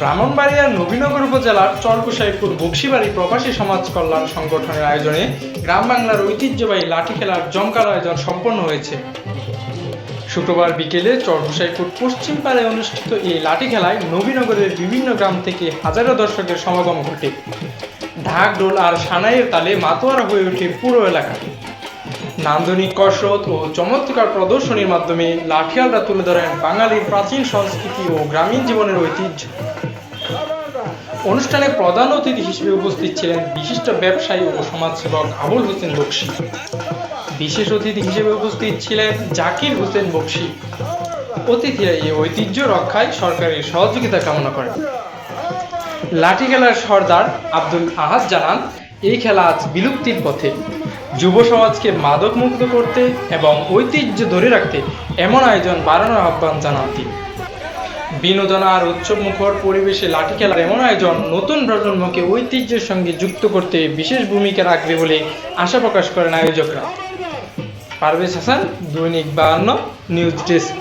ব্রাহ্মণবাড়িয়ার নবীনগর উপজেলার চরকুশাইপুর বক্সিবাড়ি প্রবাসী সমাজ কল্যাণ সংগঠনের আয়োজনে গ্রাম বাংলার ঐতিহ্যবাহী লাঠি খেলার জমকার আয়োজন সম্পন্ন হয়েছে। শুক্রবার বিকেলে চরকুশাইপুর পশ্চিম পাড়ে অনুষ্ঠিত এই লাঠি খেলায় নবীনগরের বিভিন্ন গ্রাম থেকে হাজারো দর্শকের সমাগম ঘটে। ঢাক ডোল আর সানাইয়ের তালে মাতোয়ারা হয়ে ওঠে পুরো এলাকা। নান্দনিক কসরত ও চমৎকার প্রদর্শনীর মাধ্যমে লাঠিয়ালরা তুলে ধরেন বাঙালির প্রাচীন সংস্কৃতি ও গ্রামীণ জীবনের ঐতিহ্য। অনুষ্ঠানে প্রধান অতিথি হিসেবে উপস্থিত ছিলেন বিশিষ্ট ব্যবসায়ী ও সমাজসেবক আবুল হোসেন বক্সি। বিশেষ অতিথি হিসেবে উপস্থিত ছিলেন জাকির হোসেন বক্সি। অতিথিরা এই ঐতিহ্য রক্ষায় সরকারের সহযোগিতা কামনা করেন। লাঠি খেলার সর্দার আব্দুল আহাদ জানান, এই খেলা আজ বিলুপ্তির পথে। যুব সমাজকে মাদক মুক্ত করতে এবং ঐতিহ্য ধরে রাখতে এমন আয়োজন বাড়ানোর আহ্বান জানান তিনি বিনোদন আর উৎসব মুখর পরিবেশে লাঠি খেলার এমন আয়োজন নতুন প্রজন্মকে ঐতিহ্যের সঙ্গে যুক্ত করতে বিশেষ ভূমিকা রাখবে বলে আশা প্রকাশ করেন আয়োজকরা। পারভেজ হাসান, দৈনিক বাহান্ন নিউজ ডেস্ক।